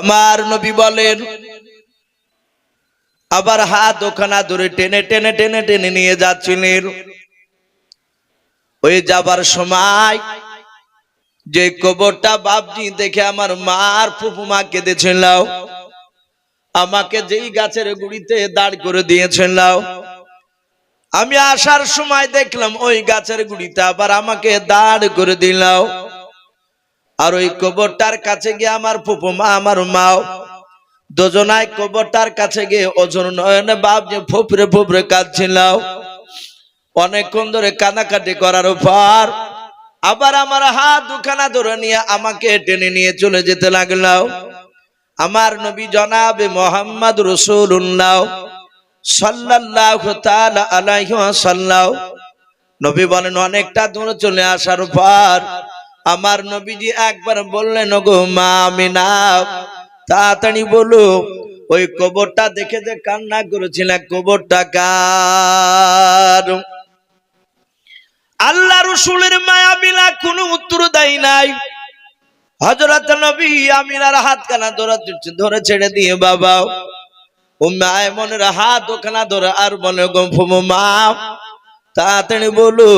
আমার নবী বলেন, আবার হাত ওখানা ধরে টেনে টেনে টেনে টেনে নিয়ে যাচ্ছিলেন। ওই যাবার সময় যে কবরটা বাপজি দেখে আমার মার ফুফুমা কেঁদেছিল। আমাকে যেই গাছের গুড়িতে দাঁড় করে দিয়েছিল। আমি আসার সময় দেখলাম ওই গাছের গুড়িতে আবার আমাকে দাঁড় করে দিলাও আর ওই কবরটার কাছে গিয়ে আমার ফুফুমা আমার মাও। দুজনায় কবরটার কাছে গিয়ে ওজন নয়নে বাপ যে ফুপরে ফুপরে কাঁদছিল অনেকক্ষণ ধরে কানাকাটি করার পর আবার আমার হাত দুখানা ধরে নিয়ে আমাকে টেনে নিয়ে চলে যেতে লাগল আমার নবী জনাবে মোহাম্মদ তাআলা আলাইহি ওয়াসাল্লাম। নবী বলেন, অনেকটা দূরে চলে আসার পর আমার নবীজি একবার বললেন গো মা আমিনা, তাড়াতাড়ি বলো, ওই কবরটা দেখে যে কান্না করেছিল কবরটা কার? আল্লাহ রসুলের মায়া মিলা কোনো উত্তর দেয় নাই। হজরত নবী আমিনার হাত কানা ধরে ধরে ছেড়ে দিয়ে, বাবা, ও মায় মনের হাত ওখানা ধরে, আর বলে গো মা, তাড়াতাড়ি বলো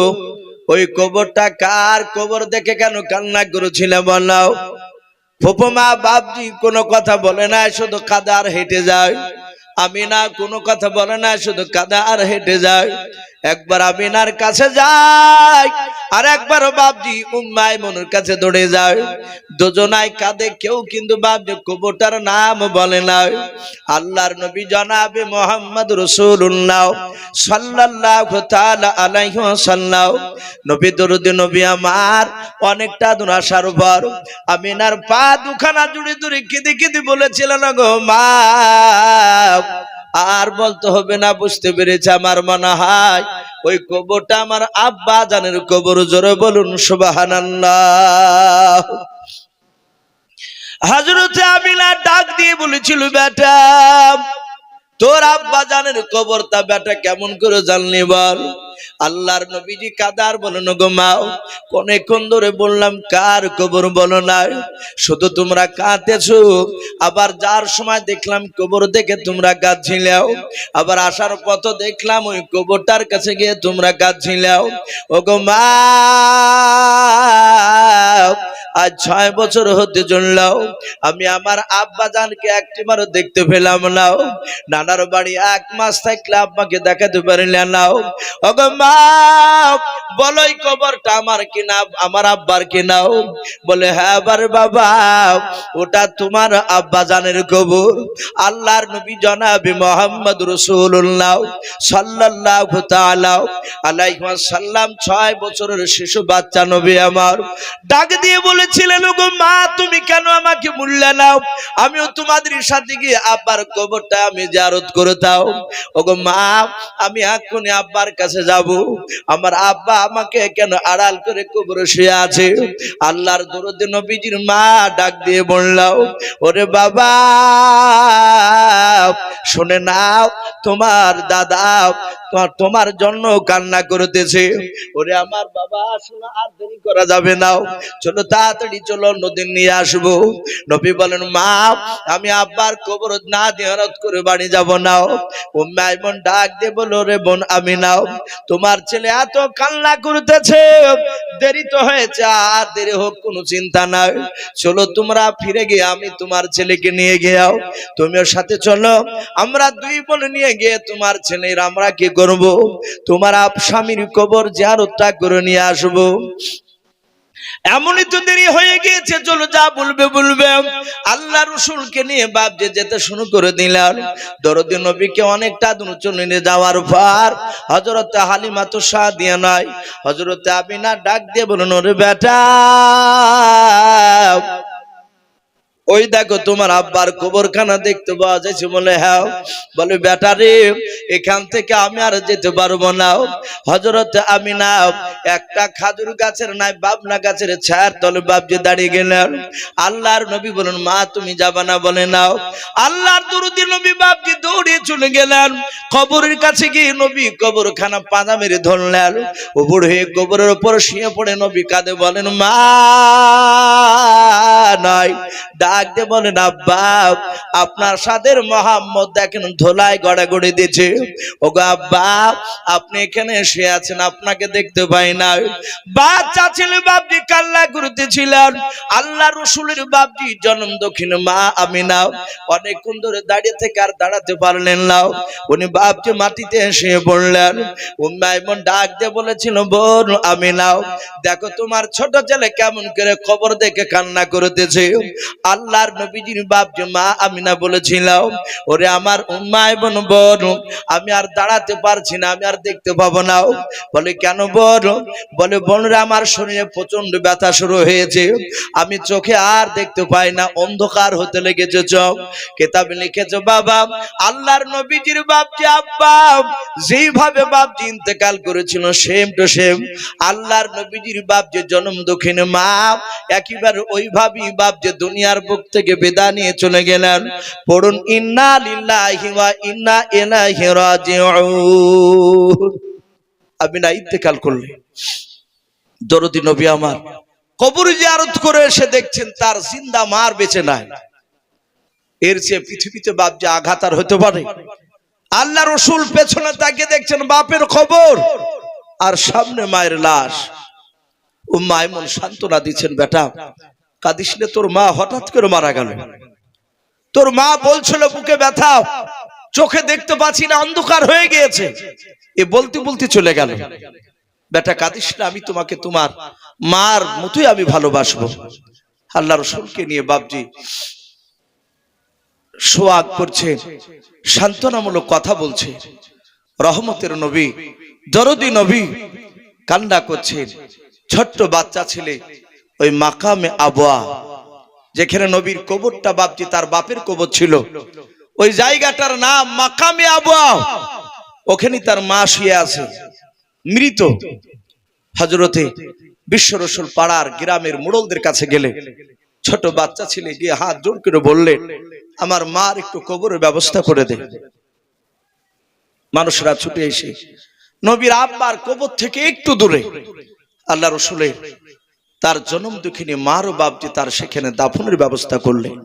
ওই কবরটা কার কবর দেখে কেন কান্না করেছিল বলাও ফুপমা বাপজি কোনো কথা বলে না, শুধু কাদার হেঁটে যায়। আমি না কোনো কথা বলে না, শুধু কাদার হেঁটে যায়। একবার আমিনার কাছে যায় আর একবার বাপজি উম্মাই মনুর কাছে দৌড়ে যায়। দুজনাই কাঁদে, কেউ কিন্তু বাপজি কবরটার নাম বলে না। আল্লাহর নবী জনাবে মোহাম্মদ রসুল্লাহ আলাইহি ওয়াসাল্লাম। নবী দরুদ, নবী আমার, অনেকটা দূর আসার পর আমিনার পা দুখানা জুড়ে জুড়ে কেঁদে কেঁদে বলেছিলেন গো মা আর বলতে হবে না, বুঝতে পেরেছে আমার মনে হয়। ওই কবরটা আমার আব্বা জানের কবর, জোরে বলুন সুবাহান হাজরতে আমিনা ডাক দিয়ে বলেছিল, বেটা, তোর আব্বা জানের কবরটা বেটা কেমন করে জানলি বল? আল্লাহর নবীজি কাদার বলেন গো মাও অনেকক্ষণ ধরে বললাম, কার কবর বলো না? শুধু তোমরা কাঁদেছো। আবার যার সময় দেখলাম কবর দেখে তোমরা কাঁদছিলাও। আবার আসার পথ দেখলাম, ওই কবরটার কাছে গিয়ে তোমরা কাঁদছিলাও। ও গো মা, আজ ছয় বছর হতে চললাও আমি আমার আব্বা জানকে একটিবারও দেখতে পেলাম নাও নানার বাড়ি এক মাস থাকলে আব্বাকে দেখাতে পারিলে নাও ওগো মা বলো কবরটা আমার কিনা, আমার আব্বার কিনাও বলে হ্যাঁ বার বাবা, ওটা তোমার আব্বা জানের কবর। আল্লাহর নবী মোহাম্মদ রসুল্লাহ সাল্লাল্লাহু তাআলা আলাইহি ওয়াসাল্লাম, ছয় বছরের শিশু বাচ্চা নবী আমার। ডাক দিয়ে বলেছিলেন গো মা, তুমি কেন আমাকে মূল্য নাও? আমিও তোমাদের সাথে গিয়ে আব্বার কবরটা আমি জারত করে দাও। ওগো মা, আমি এখনই আব্বার কাছে যাব। আমার আব্বা আমাকে কেন আড়াল করে কবরে শুয়ে আছে? আল্লাহর দরুদ নবীজির মা ডাক দিয়ে বললাও ওরে বাবা, শুনে নাও, তোমার দাদা তোমার তোমার জন্য কান্না করতেছে। ওরে আমার বাবা, শোনা, আর দেরি করা যাবে না। চলো তাড়াতাড়ি চলো নদীর নিয়ে আসব। নবী বলেন, মা, আমি আব্বার কবর না দিয়ারত করে বাড়ি যাব না। ও বোন ডাক দিয়ে বলো রে বোন, আমি নাও। তোমার ছেলে এত কান্না করতেছে, দেরি তো হয়েছে, আর দেরি হোক, কোনো চিন্তা নাই। চলো তোমরা ফিরে গিয়ে আমি তোমার ছেলেকে নিয়ে গিয়াও তুমিও সাথে চলো। আমরা দুই বোন নিয়ে গিয়ে তোমার ছেলের আমরা কি করব? তোমার আপ স্বামীর কবর জিয়ারতটা করে নিয়ে আসব। এমনই তো দেরি হয়ে গিয়েছে, চলো যা বলবে বলবে। আল্লাহ রসুলকে নিয়ে বাপ যে যেতে শুরু করে দিলাম দরদি নবীকে অনেকটা দূর চলে নিয়ে যাওয়ার পর হজরত হালিমা তো সাহা দিয়ে নয় হজরত আবিনা ডাক দিয়ে বলুন ওরে বেটা ওই দেখো তোমার আব্বার কবরখানা দেখতে পাওয়া যাচ্ছে বলে হ্যাঁ। বলে, বেটা রে, এখান থেকে আমি আর যেতে পারব না। হজরত আমি না একটা খাজুর গাছের নাই, বাবনা গাছের ছায়ার তলে বাবজি দাঁড়িয়ে গেলেন। আল্লাহর নবী বলেন মা, তুমি যাবা না বলে নাও। আল্লাহর দুরুদি নবী বাবজি দৌড়িয়ে চলে গেলেন। কবরের কাছে গিয়ে নবী কবরখানা পাঁদা মেরে ধরলেন। বুড়ো হয়ে কবরের উপর শুয়ে পড়ে নবী কাঁদে বলেন, মা নয় ডাক দিয়ে বলেন আব্বা আপনার সাদের মোহাম্মদ দেখেন ধোলাই গড়াগড়ি দিয়েছে ওগো আব্বা, আপনি এখানে এসে আছেন, আপনাকে দেখতে পাই না। বাচ্চা ছেলে বাপজি কাল্লা করতেছিলেন আল্লাহ রসুলের বাপজি জন্ম দক্ষিণ মা আমিনা। অনেকক্ষণ ধরে দাঁড়িয়ে থেকে আর দাঁড়াতে পারলেন না। উনি বাপজি মাটিতে এসে পড়লেন। উম্মাইমন ডাক দিয়ে বলেছিল, বোন আমিনাও দেখো তোমার ছোট ছেলে কেমন করে খবর দেখে কান্না করতেছে। আল্লাহর নবীজির বাপ যে মা আমিনা বলেছিলাম, ওরে আমার উম্মাই বোন বোন আমি আর দাঁড়াতে পারছি না, আমি আর দেখতে পাবো না। বলে, কেন বোন বলে, বোনরে, আমার শরীরে প্রচণ্ড ব্যথা শুরু হয়েছে, আমি চোখে আর দেখতে পাই না, অন্ধকার হতে লেগেছে চোখ। কেতাবে লিখেছে, বাবা, আল্লাহর নবীজির বাপজি আব্বা, যেইভাবে বাপজি ইন্তেকাল করেছিল সেম টু সেম আল্লাহর নবীজির বাপ যে জন্ম দক্ষিণ মা, একেবারে ওইভাবেই বাপ যে দুনিয়ার বুক থেকে বেদা নিয়ে চলে গেলেন। পড়ুন, ইন্না লিল্লাহি ওয়া ইন্না ইলাইহি রাজিউন। আমি না ইন্তেকাল করলে দরদি নবী আমার, কবর জিয়ারত করে এসে দেখছেন তার জিন্দা মার বেঁচে নাই। এর চেয়ে পৃথিবীতে বাপ যে আঘাত আর হতে পারে। আল্লাহ রসুল পেছনে তাকিয়ে দেখছেন বাপের খবর। আর সামনে মায়ের লাশ। ও মায়মন সান্ত্বনা দিচ্ছেন, বেটা কাঁদিস তোর মা হঠাৎ করে মারা গেল। তোর মা বলছিল, বুকে ব্যথা, চোখে দেখতে পাচ্ছি না, অন্ধকার হয়ে গিয়েছে। এ বলতে বলতে চলে গেল। বেটা, কাঁদিস আমি তোমাকে তোমার মার মতোই আমি ভালোবাসবো। আল্লাহ রসুলকে নিয়ে বাপজি সোয়াগ করছে, সান্ত্বনামূলক কথা বলছে। রহমতের নবী, দরদি নবী কান্না করছেন ছোট্ট বাচ্চা ছেলে ওই মাকামে আবোয়া যেখানে নবীর কবরটা বাপটি তার বাপের কবর ছিল। ওই জায়গাটার নাম মাকামে আবোয়া ওখানে তার মা শুয়ে আছে। মৃত। হজরতে বিশ্ব রসুল পাড়ার গ্রামের মোড়লদের কাছে গেলে। ছোট বাচ্চা ছেলে গিয়ে হাত জোর করে বললেন আমার মার একটু কবরের ব্যবস্থা করে দে। মানুষরা ছুটে এসে, নবীর আব্বার কবর থেকে একটু দূরে। আল্লাহ রসুলের তার জন্ম দুঃখিনী মার ও তার সেখানে দাফনের ব্যবস্থা করলেন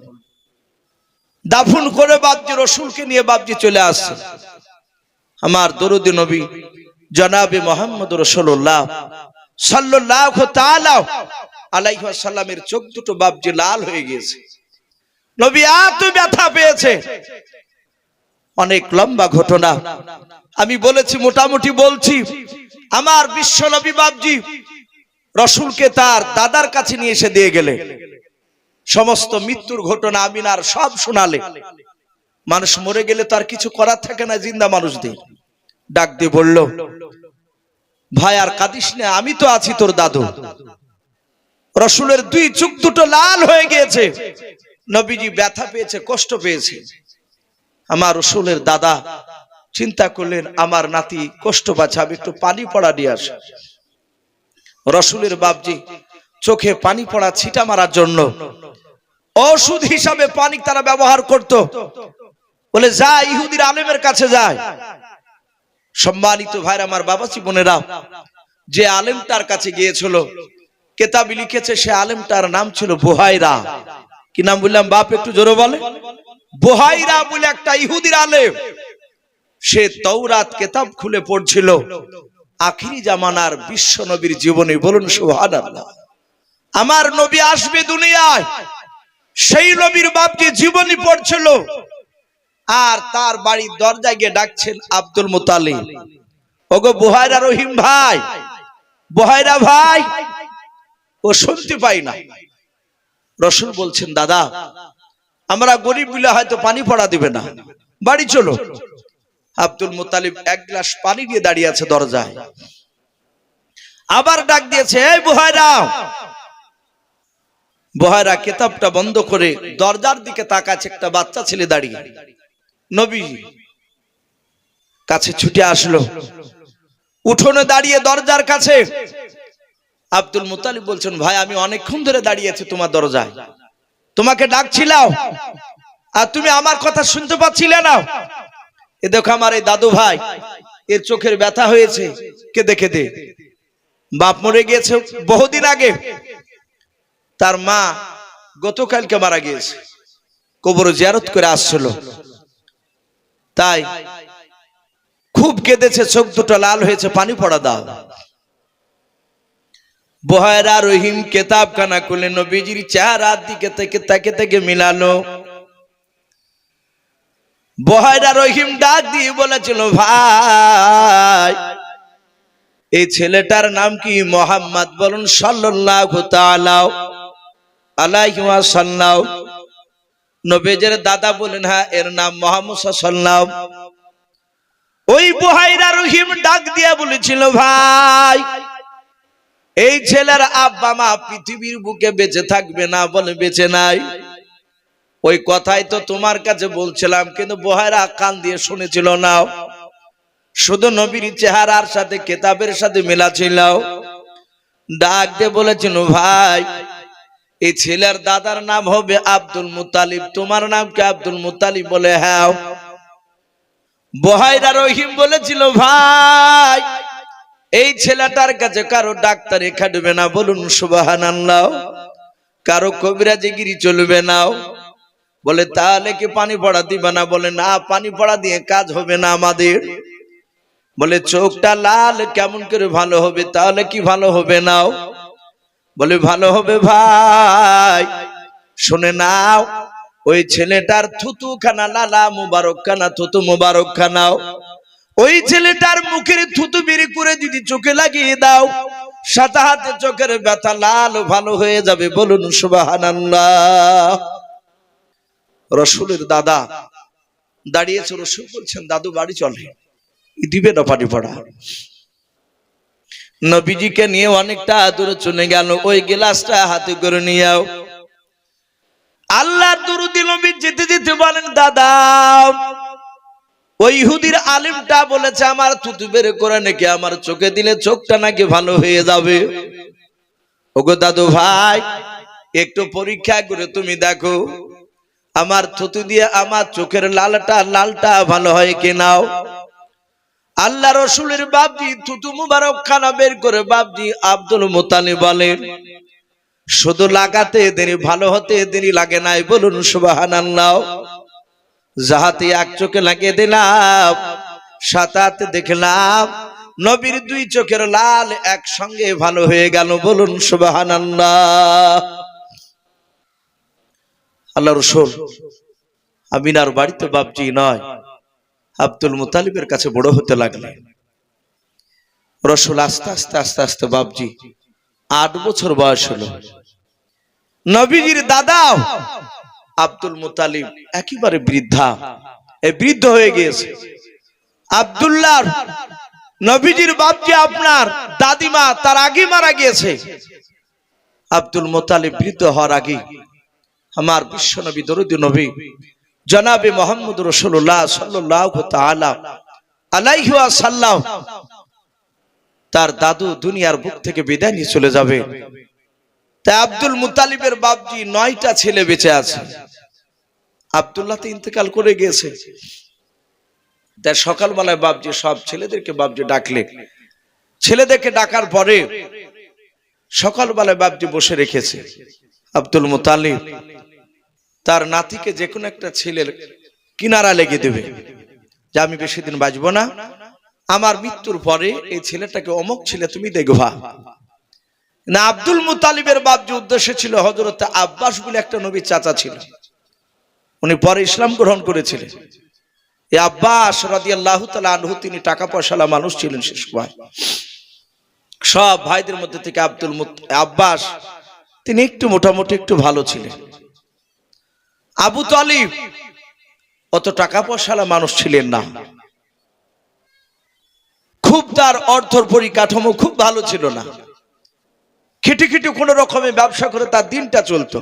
দাফন করে বাপজি রসুলকে নিয়ে বাপজি চলে আসছে আমার দরুদি নবী জনাবে মোহাম্মদ রসুল্লাহ সাল্লাহ তাআলা আলাইহি সাল্লামের চোখ দুটো বাপজি লাল হয়ে গিয়েছে। নবী এত ব্যথা পেয়েছে। অনেক লম্বা ঘটনা। আমি বলেছি, মোটামুটি বলছি, আমার বিশ্ব নবী বাপজি রসুলকে তার দাদার কাছে নিয়ে এসে দিয়ে গেলে। সমস্ত মৃত্যুর ঘটনা আমিনার সব শোনালে। মানুষ মরে গেলে তার কিছু করার থাকে না, জিন্দা মানুষদের। ডাক দিয়ে বলল, ভাই, আর কাঁদিস না, আমি তো আছি তোর দাদু। রসুলের দুই চোখ দুটো লাল হয়ে গিয়েছে। নবীজি ব্যথা পেয়েছে, কষ্ট পেয়েছে। আমার রসুলের দাদা চিন্তা করলেন, আমার নাতি কষ্ট পাচ্ছে, আমি একটু পানি পড়া দিয়ে আস। রসুলের বাপজি, চোখে পানি পড়া ছিটা মারার জন্য ওষুধ হিসাবে পানি তারা ব্যবহার করত। বলে, যা ইহুদির আলেমের কাছে যায়। সম্মানিত ভাইর, আমার বাবাজি বোনেরা, যে আলেমটার কাছে গিয়েছিল, কেতাবি লিখেছে, সে আলেমটার নাম ছিল বুহাইরা। কি নাম বললাম? বাপ একটু জোরে বলে। বুহাইরা বলে, একটা ইহুদির আলেম, সে তৌরাত কেতাব খুলে পড়ছিল। আখিরি জামানার বিশ্ব নবীর জীবনে বলুন সুবহানাল্লাহ। আমার নবী আসবে দুনিয়ায়, সেই নবীর বাপকে জীবনী পড়ছিল, আর তার বাড়ির দরজায় গিয়ে ডাকছেন আব্দুল মুতালিব। ওগো বুহাইরা রহিম ভাই, বুহাইরা ভাই, ও শুনতে পাই না। রসুল বলছেন, দাদা, আমরা গরিব বলে হয়তো পানি পড়া দিবে না, বাড়ি চলো। আব্দুল মুতালিব এক গ্লাস পানি দিয়ে দাঁড়িয়ে আছে দরজায়। আবার ডাক দিয়েছে, এই কেতাবটা বন্ধ করে দরজার দিকে তাকাচ্ছে একটা বাচ্চা ছেলে দাঁড়িয়ে। নবী কাছে ছুটে আসলো। উঠোনে দাঁড়িয়ে দরজার কাছে। আব্দুল মুতালিব বলছেন, ভাই, আমি অনেকক্ষণ ধরে দাঁড়িয়ে আছি তোমার দরজায়। তোমাকে ডাকছিলাম আর তুমি আমার কথা শুনতে পাচ্ছিলে না। এ দেখো আমার এই দাদু ভাই, এর চোখের ব্যথা হয়েছে। কেঁদে কেঁদে। বাপ মরে গিয়েছে বহুদিন আগে। তার মা গতকালকে মারা গিয়েছে। কবর জিয়ারত করে আসছিল। তাই খুব কেঁদেছে, চোখ দুটো লাল হয়েছে, পানি পড়া দাও। বহায়রা রহিম কেতাব খানা খুলে নবীজির চেহারার দিকে থেকে, তাকে থেকে মিলালো। বহায়রা রহিম ডাক দিয়ে বলেছিল, ভাই, এই ছেলেটার নাম কি মোহাম্মদ বলুন? সাল্লাল্লাহু তাআলা আলাইহি ওয়াসাল্লাম। নবীজের দাদা বলেন হ্যাঁ এর নাম মোহাম্মদ সাল্লাল্লাহু ওই বহাইরা রহিম ডাক দিয়া বলেছিল, ভাই, এই ছেলের আব্বা মা পৃথিবীর বুকে বেঁচে থাকবে না বলে বেঁচে নাই। ওই কথাই তো তোমার কাছে বলছিলাম, কিন্তু বহাইরা কান দিয়ে শুনেছিল না। শুধু নবীর চেহারার সাথে কেতাবের সাথে মেলা ছিল ডাক দিয়ে বলেছিল, ভাই, এই ছেলের দাদার নাম হবে আব্দুল মুতালিব। তোমার নাম কি আব্দুল মুতালিব বলে? হ্যাঁ। বহাইরা রহিম বলেছিল, ভাই, এই ছেলেটার কাছে কারও ডাক্তার খাটবে না। বলুন সুবাহান কারও কবিরাজিগিরি চলবে না। বলে, তাহলে কি পানি পড়া দিবে না? বলে, না, পানি পড়া দিয়ে কাজ হবে না আমাদের। বলে, চোখটা লাল, কেমন করে ভালো হবে, তাহলে কি ভালো হবে নাও? বলে, ভালো হবে ভাই, শুনে নাও, ওই ছেলেটার থুতু খানা লালা মুবারক খানা থুতু মুবারক খানাও ওই ছেলেটার মুখের থুতু বেরি করে যদি চোখে লাগিয়ে দাও সাথে হাতে চোখের ব্যথা লাল ভালো হয়ে যাবে। বলুন, সুবাহানাল্লাহ। রসুলের দাদা দাঁড়িয়েছে, রসুল বলছেন, দাদু, বাড়ি চলে দিবে না পানি পড়া। নবীজিকে নিয়ে অনেকটা দূরে চলে গেল, ওই গিলাসটা হাতে করে নিয়েও আল্লাহ দুরুদি নবী যেতে যেতে বলেন, দাদা, ওই ইহুদির আলিমটা বলেছে, আমার থুতু বের করে নাকি আমার চোখে দিলে চোখটা নাকি ভালো হয়ে যাবে? ওগো দাদু ভাই, একটু পরীক্ষা করে তুমি দেখো। আমার থুতু দিয়ে আমার চোখের লালটা লালটা ভালো হয় কি নাও? আল্লাহ রসুলের বাবজি থুতু মুবারক খানা বের করে বাবজি আব্দুল মোতালি বলেন শুধু লাগাতে দেরি, ভালো হতে দেরি লাগে নাই, বলুন সুবাহান যাহাতে এক চোখে লাগিয়ে দিলাম, সাত সাতাতে দেখলাম, নবীর দুই চোখের লাল একসঙ্গে ভালো হয়ে গেল, বলুন সুবাহান আল্লাহ রসুল, আমিনার বাড়িতে বাবজি নয়। আব্দুল মুতালিবের কাছে বড় হতে লাগলেন রসুল আস্তে আস্তে আস্তে আস্তে বাবজি আট বছর বয়স হলো। নবীজির দাদাও আব্দুল মুতালিব একেবারে বৃদ্ধা। এই বৃদ্ধ হয়ে গিয়েছে। আব্দুল্লাহ নবীজির বাপজি আপনার দাদিমা, তার আগে মারা গিয়েছে। আব্দুল মোতালিব বৃদ্ধ হওয়ার আগে আমার বিশ্ব নবী দরুদ নবী, জনাবে মোহাম্মদ রসুল্লাহ সাল্লাহ আলাইহি সাল্লাম তার দাদু দুনিয়ার বুক থেকে বিদায় নিয়ে চলে যাবে। তাই আব্দুল মুতালিবের বাপজি নয়টা ছেলে বেঁচে আছে। আবদুল্লাহ তো ইন্তেকাল করে গিয়েছে। তাই সকালবেলায় বাপজি সব ছেলেদেরকে বাপজি ডাকলে। ছেলেদেরকে ডাকার পরে সকালবেলায় বাপজি বসে রেখেছে আব্দুল মুতালিব। তার নাতিকে যে কোনো একটা ছেলের কিনারা লেগে দেবে যে আমি বেশি দিন বাঁচবো না। আমার মৃত্যুর পরে এই ছেলেটাকে অমক ছেলে তুমি দেখবা। না, আব্দুল মুতালিবের বাপ যে উদ্দেশ্য ছিল হজরত আব্বাস বলে একটা নবীর চাচা ছিল। উনি পরে ইসলাম গ্রহণ করেছিলেন। এই আব্বাস রাদি আল্লাহ আনহু, তিনি টাকা পয়সালা মানুষ ছিলেন সে সময়। সব ভাইদের মধ্যে থেকে আব্দুল আব্বাস, তিনি একটু মোটামুটি একটু ভালো ছিলেন। আবু তালিব, অত টাকা পয়সালা মানুষ ছিলেন না। খুব তার অর্থর পরিকাঠামো খুব ভালো ছিল না। খেটে খেটে কোন রকমের ব্যবসা করে তার দিনটা চলতো।